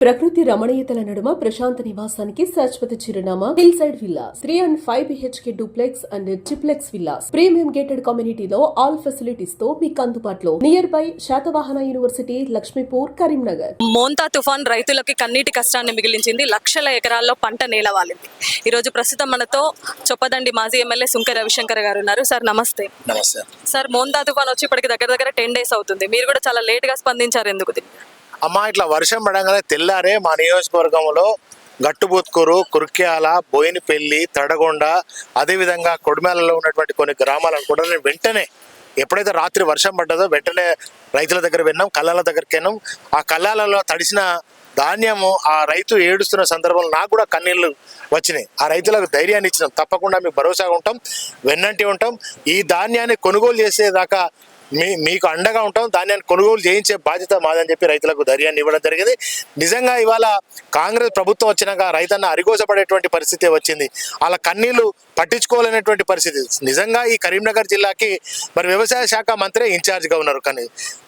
ప్రకృతి రమణీయతల నడుమ ప్రశాంత నివాసానికి శాశ్వత చిరునామా. Hill side villas three and five BHK duplex and triplex villas premium gated కమ్యూనిటీలో ఆల్ ఫెసిలిటీస్తో మీకు అందుబాటులో. Near by Satavahana university Lakshmipur Karimnagar Montha తుఫాన్ రైతులకి కన్నీటి కష్టాన్ని మిగిలించింది లక్షల ఎకరాల్లో పంట నేలవాలింది ఈరోజు ప్రస్తుతం మనతో చొప్పదండి మాజీ ఎమ్మెల్యే సుంక రవిశంకర్ గారు ఉన్నారు. సార్ నమస్తే. నమస్తే. సార్ మోంతా తుఫాన్ వచ్చి ఇప్పటికి దగ్గర దగ్గర టెన్ డేస్ అవుతుంది. మీరు కూడా చాలా లేట్గా స్పందించారు ఎందుకు దీనికి? అమ్మా ఇట్లా వర్షం పడంగానే తెల్లారే మా నియోజకవర్గంలో గట్టుబూత్కూరు కుర్క్యాల బోయినపల్లి తడగొండ అదేవిధంగా కొడిమేలలో ఉన్నటువంటి కొన్ని గ్రామాలను కూడా నేను వెంటనే ఎప్పుడైతే రాత్రి వర్షం పడ్డదో వెంటనే రైతుల దగ్గర విన్నాం కళ్ళాల దగ్గరికి వెళ్ళాం ఆ కళ్ళాలలో తడిసిన ధాన్యము ఆ రైతు ఏడుస్తున్న సందర్భంలో నాకు కూడా కన్నీళ్ళు వచ్చినాయి. ఆ రైతులకు ధైర్యాన్ని ఇచ్చినాం. తప్పకుండా మేము భరోసాగా ఉంటాం వెన్నంటి ఉంటాం. ఈ ధాన్యాన్ని కొనుగోలు చేసేదాకా మీ మీకు అండగా ఉంటాం ధాన్యాన్ని కొనుగోలు చేయించే బాధ్యత మాదని చెప్పి రైతులకు ధైర్యాన్ని ఇవ్వడం జరిగింది. నిజంగా ఇవాళ కాంగ్రెస్ ప్రభుత్వం వచ్చినాక రైతన్న అరిగోసపడేటువంటి పరిస్థితి వచ్చింది. వాళ్ళ కన్నీళ్ళు పట్టించుకోలేనటువంటి పరిస్థితి. నిజంగా ఈ కరీంనగర్ జిల్లాకి మరి వ్యవసాయ శాఖ మంత్రి ఇన్ఛార్జ్గా ఉన్నారు కానీ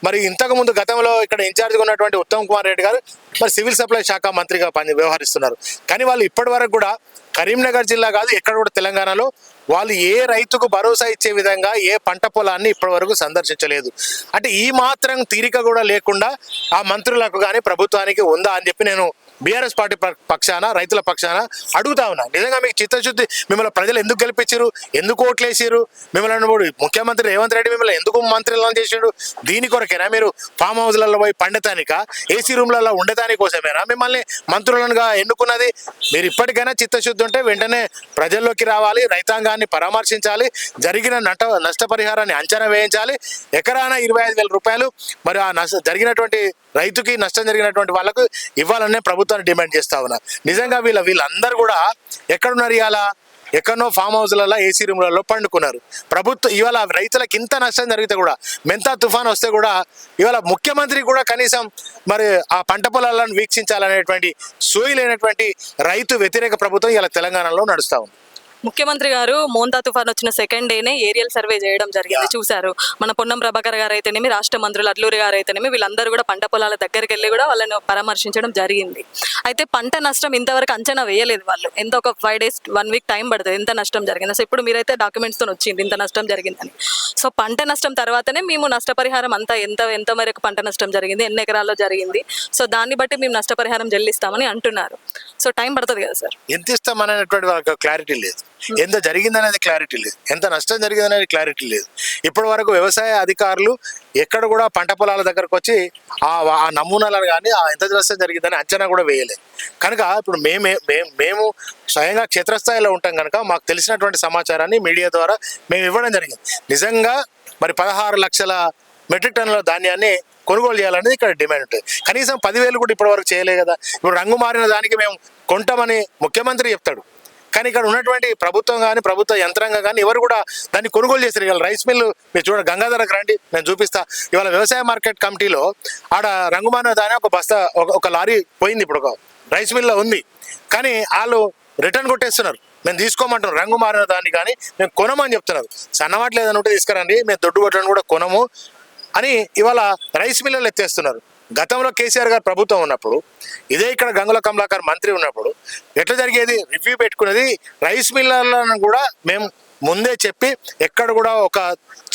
మరి ఇంతకుముందు గతంలో ఇక్కడ ఇన్ఛార్జ్గా ఉన్నటువంటి ఉత్తమ్ కుమార్ రెడ్డి గారు మరి సివిల్ సప్లై శాఖ మంత్రిగా పని వ్యవహరిస్తున్నారు. కానీ వాళ్ళు ఇప్పటి వరకు కూడా కరీంనగర్ జిల్లా కాదు ఎక్కడ కూడా తెలంగాణలో వాళ్ళు ఏ రైతుకు భరోసా ఇచ్చే విధంగా ఏ పంట పొలాన్ని ఇప్పటివరకు సందర్శించలేదు. అంటే ఈ మాత్రం తీరిక కూడా లేకుండా ఆ మంత్రులకు కానీ ప్రభుత్వానికి ఉందా అని చెప్పి నేను బీఆర్ఎస్ పార్టీ ప- పక్షాన రైతుల పక్షాన అడుగుతా ఉన్నా. నిజంగా మీకు చిత్తశుద్ధి మిమ్మల్ని ప్రజలు ఎందుకు గెలిపించారు ఎందుకు ఓట్లేసారు మిమ్మల్ని ముఖ్యమంత్రి రేవంత్ రెడ్డి మిమ్మల్ని ఎందుకు మంత్రులను చేసిండు? దీని కొరకేనా మీరు ఫామ్ హౌస్లలో పోయి పండటానిక? ఏసీ రూమ్లలో ఉండటాని కోసమేనా మిమ్మల్ని మంత్రులనుగా ఎన్నుకున్నది? మీరు ఇప్పటికైనా చిత్తశుద్ధి ఉంటే వెంటనే ప్రజల్లోకి రావాలి రైతాంగాన్ని పరామర్శించాలి జరిగిన నట నష్టపరిహారాన్ని అంచనా వేయించాలి. ఎకరాన ఇరవై ఐదు వేల రూపాయలు మరి ఆ నష్ట జరిగినటువంటి రైతుకి నష్టం జరిగినటువంటి వాళ్ళకు ఇవ్వాలనే ప్రభుత్వాన్ని డిమాండ్ చేస్తా ఉన్నా. నిజంగా వీళ్ళ వీళ్ళందరూ కూడా ఎక్కడున్నారు ఇవాళ? ఎక్కడనో ఫామ్ హౌస్లలో ఏసీ రూమ్లలో పండుకున్నారు. ప్రభుత్వం ఇవాళ రైతులకు ఇంత నష్టం జరిగితే కూడా మెంతా తుఫాన్ వస్తే కూడా ఇవాళ ముఖ్యమంత్రి కూడా కనీసం మరి ఆ పంట పొలాలను వీక్షించాలనేటువంటి సోయి లేనటువంటి రైతు వ్యతిరేక ప్రభుత్వం ఇలా తెలంగాణలో నడుస్తూ ఉంది. ముఖ్యమంత్రి గారు మోంతా తుఫాన్ వచ్చిన సెకండ్ డేనే ఏరియల్ సర్వే చేయడం జరిగింది. చూశారు. మన పొన్నం ప్రభాకర్ గారు అయితేనేమి రాష్ట్ర మంత్రులు అడ్లూరి గారు అయితేనేమి వీళ్ళందరూ కూడా పంట పొలాల దగ్గరికి వెళ్ళి కూడా వాళ్ళని పరామర్శించడం జరిగింది. అయితే పంట నష్టం ఇంతవరకు అంచనా వేయలేదు వాళ్ళు. ఎంత ఒక five days one week time పడుతుంది. ఎంత నష్టం జరిగింది? సో ఇప్పుడు మీరైతే డాక్యుమెంట్స్తో వచ్చింది ఇంత నష్టం జరిగిందని. సో పంట నష్టం తర్వాతనే మేము నష్టపరిహారం అంతా ఎంత ఎంత మేరకు పంట నష్టం జరిగింది ఎన్ని ఎకరాల్లో జరిగింది? సో దాన్ని బట్టి మేము నష్టపరిహారం చెల్లిస్తామని అంటున్నారు. సో టైం పడుతుంది కదా సార్. ఎంత ఇస్తామనేటువంటి క్లారిటీ లేదు. Hmm. ఎంత జరిగిందనేది క్లారిటీ లేదు. ఎంత నష్టం జరిగిందనేది క్లారిటీ లేదు. ఇప్పటి వరకు వ్యవసాయ అధికారులు ఎక్కడ కూడా పంట పొలాల దగ్గరకు వచ్చి ఆ ఆ నమూనాలను కానీ ఆ ఎంత నష్టం జరిగిందని అంచనా కూడా వేయలేదు. కనుక ఇప్పుడు మేమే మేము మేము స్వయంగా క్షేత్రస్థాయిలో ఉంటాం కనుక మాకు తెలిసినటువంటి సమాచారాన్ని మీడియా ద్వారా మేము ఇవ్వడం జరిగింది. నిజంగా మరి పదహారు లక్షల మెట్రిక్ టన్నుల ధాన్యాన్ని కొనుగోలు చేయాలనేది ఇక్కడ డిమాండ్ ఉంటుంది. కనీసం పదివేలు కూడా ఇప్పటివరకు చేయలే కదా. ఇప్పుడు రంగు మారిన దానికి మేము కొంటామని ముఖ్యమంత్రి చెప్తాడు. కానీ ఇక్కడ ఉన్నటువంటి ప్రభుత్వం కానీ ప్రభుత్వ యంత్రాంగం కానీ ఎవరు కూడా దాన్ని కొనుగోలు చేస్తారు ఇవాళ రైస్ మిల్లు మీరు చూడండి గంగాధరకు రండి నేను చూపిస్తా. ఇవాళ వ్యవసాయ మార్కెట్ కమిటీలో ఆడ రంగుమాన దాని ఒక బస్తా ఒక- ఒక లారీ పోయింది ఇప్పుడు ఒక రైస్ మిల్లో ఉంది. కానీ వాళ్ళు రిటర్న్ కొట్టేస్తున్నారు. మేము తీసుకోమంటున్నాం రంగు మారిన దాన్ని కానీ మేము కొనమని చెప్తున్నారు. సన్నమాట లేదని ఉంటే తీసుకురండి మేము దొడ్డు కొట్టడం కూడా కొనము అని ఇవాళ రైస్ మిల్లలు ఎత్తేస్తున్నారు. గతంలో కేసీఆర్ గారు ప్రభుత్వం ఉన్నప్పుడు ఇదే ఇక్కడ గంగుల కమలాకర్ మంత్రి ఉన్నప్పుడు ఎట్లా జరిగేది? రివ్యూ పెట్టుకునేది రైస్ మిల్లర్లను కూడా మేము ముందే చెప్పి ఎక్కడ కూడా ఒక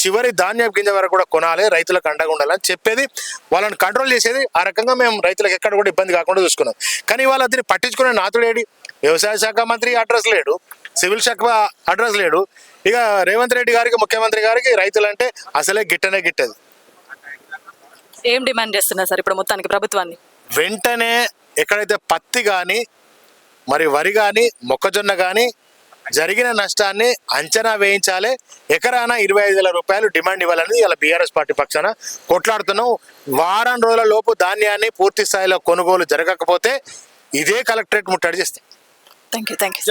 చివరి ధాన్యం గింజ వరకు కూడా కొనాలి రైతులకు అండగా ఉండాలని చెప్పేది వాళ్ళని కంట్రోల్ చేసేది ఆ రకంగా మేము రైతులకు ఎక్కడ కూడా ఇబ్బంది కాకుండా చూసుకున్నాం. కానీ ఇవాళ అతని పట్టించుకునే నాతుడేడి వ్యవసాయ శాఖ మంత్రి అడ్రస్ లేడు సివిల్ శాఖ అడ్రస్ లేడు. ఇక రేవంత్ రెడ్డి గారికి ముఖ్యమంత్రి గారికి రైతులంటే అసలే గిట్టనే గిట్టదు. ఏం డిమాండ్ చేస్తున్నారు సార్ ఇప్పుడు మొత్తానికి ప్రభుత్వాన్ని? వెంటనే ఎక్కడైతే పత్తి కానీ మరి వరి కానీ మొక్కజొన్న కానీ జరిగిన నష్టాన్ని అంచనా వేయించాలి. ఎకరాన ఇరవై ఐదు వేల రూపాయలు డిమాండ్ ఇవ్వాలని ఇలా బీఆర్ఎస్ పార్టీ పక్షాన కొట్లాడుతున్నాం. వారం రోజుల లోపు ధాన్యాన్ని పూర్తి స్థాయిలో కొనుగోలు జరగకపోతే ఇదే కలెక్టరేట్ ముట్టడి చేస్తాం థ్యాంక్ యూ థ్యాంక్ యూ